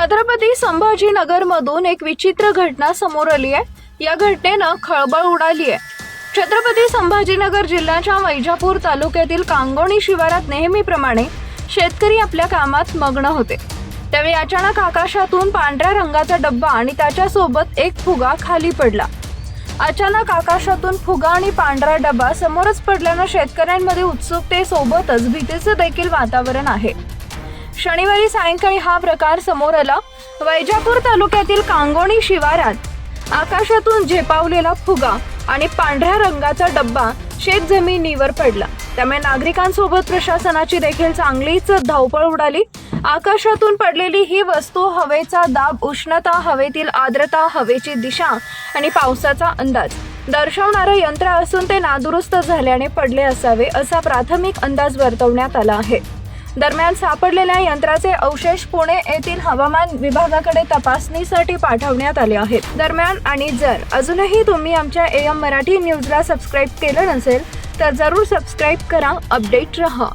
छत्रपती संभाजीनगरमधून एक विचित्र घटना समोर आली आहे. या घटनेनं खळबळ उडाली आहे. छत्रपती संभाजीनगर जिल्ह्याच्या वैजापूर तालुक्यातील कांगोणी शिवारात नेहमीप्रमाणे शेतकरी आपल्या कामात मग्न होते. त्यावेळी अचानक आकाशातून पांढऱ्या रंगाचा डब्बा आणि त्याच्यासोबत एक फुगा खाली पडला. अचानक आकाशातून फुगा आणि पांढरा डबा समोरच पडल्यानं शेतकऱ्यांमध्ये उत्सुकतेसोबतच भीतीचं देखील वातावरण आहे. शनिवारी सायंकाळी हा प्रकार समोर आला. वैजापूर तालुक्यातील कांगोणी शिवारात आकाशातून झेपावलेला फुगा आणि पांढऱ्या रंगाचा डब्बा शेतजमिनीवर पडला. त्यामुळे नागरिकांसोबत प्रशासनाची देखील चांगलीच धावपळ उडाली. आकाशातून पडलेली ही वस्तू हवेचा दाब उष्णता हवेतील आर्द्रता हवेची दिशा आणि पावसाचा अंदाज दर्शवणारं यंत्र असून ते नादुरुस्त झाल्याने पडले असावे असा प्राथमिक अंदाज वर्तवण्यात आला आहे. दरम्यान सापडलेल्या यंत्राचे अवशेष पुणे येथील हवामान विभागाकडे तपासणीसाठी पाठवण्यात आले आहेत. दरम्यान आणि जर अजूनही तुम्ही आमच्या एम मराठी न्यूजला सबस्क्राईब केलं नसेल तर जरूर सबस्क्राईब करा अपडेट रहा.